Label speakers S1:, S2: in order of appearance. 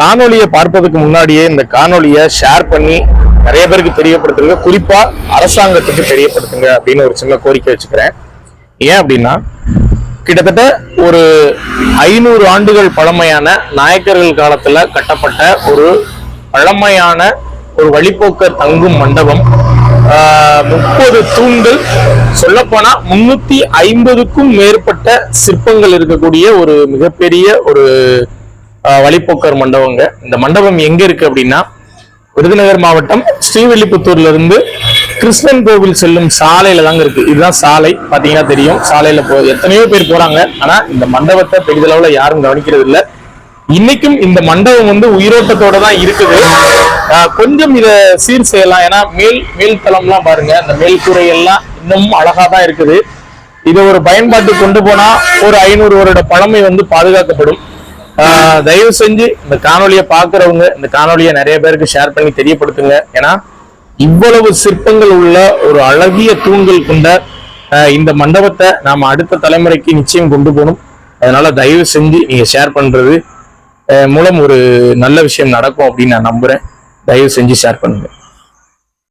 S1: காணொலியை பார்ப்பதற்கு முன்னாடியே இந்த காணொலியை ஷேர் பண்ணி நிறைய பேருக்கு தெரியப்படுத்துங்க. குறிப்பா அரசாங்கத்துக்கு தெரியப்படுத்துங்க அப்படின்னு ஒரு சின்ன கோரிக்கை வச்சுக்கிறேன். ஏன் அப்படின்னா கிட்டத்தட்ட ஒரு ஐநூறு ஆண்டுகள் பழமையான நாயக்கர்கள் காலத்துல கட்டப்பட்ட ஒரு பழமையான ஒரு வழிபோக்க தங்கும் மண்டபம் முப்பது தூண்கள் சொல்லப்போனா முன்னூத்தி ஐம்பதுக்கும் மேற்பட்ட சிற்பங்கள் இருக்கக்கூடிய ஒரு மிகப்பெரிய ஒரு வழிப்போக்கர் மண்டபங்க. இந்த மண்டபம் எங்க இருக்கு அப்படின்னா விருதுநகர் மாவட்டம் ஸ்ரீவில்லிபுத்தூர்ல இருந்து கிருஷ்ணன் கோவில் செல்லும் சாலையில தாங்க இருக்கு. இதுதான் சாலை பாத்தீங்கன்னா தெரியும். சாலையில போ எத்தனையோ பேர் போறாங்க. ஆனா இந்த மண்டபத்தை பெரிதளவுல யாரும் கவனிக்கிறது இல்ல. இன்னைக்கும் இந்த மண்டபம் வந்து உயிரோட்டத்தோட தான் இருக்குது. ஆஹ் கொஞ்சம் இத சீர் செய்யலாம். ஏன்னா மேல் மேல் தளம்லாம் பாருங்க. அந்த மேல் கூரை எல்லாம் இன்னமும் அழகா தான் இருக்குது. இதை ஒரு பயன்பாட்டுக்கு கொண்டு போனா ஒரு ஐநூறு வருட பழமை வந்து பாதுகாக்கப்படும். தயவு செஞ்சு இந்த காணொளியை பாக்குறவங்க இந்த காணொளியை நிறைய பேருக்கு ஷேர் பண்ணி தெரியப்படுத்துங்க. ஏன்னா இவ்வளவு சிற்பங்கள் உள்ள ஒரு அழகிய தூண்கள் கொண்ட இந்த மண்டபத்தை நாம அடுத்த தலைமுறைக்கு நிச்சயம் கொண்டு போகணும். அதனால தயவு செஞ்சு நீங்க ஷேர் பண்றது மூலம் ஒரு நல்ல விஷயம் நடக்கும் அப்படின்னு நான் நம்புறேன். தயவு செஞ்சு ஷேர் பண்ணுங்க.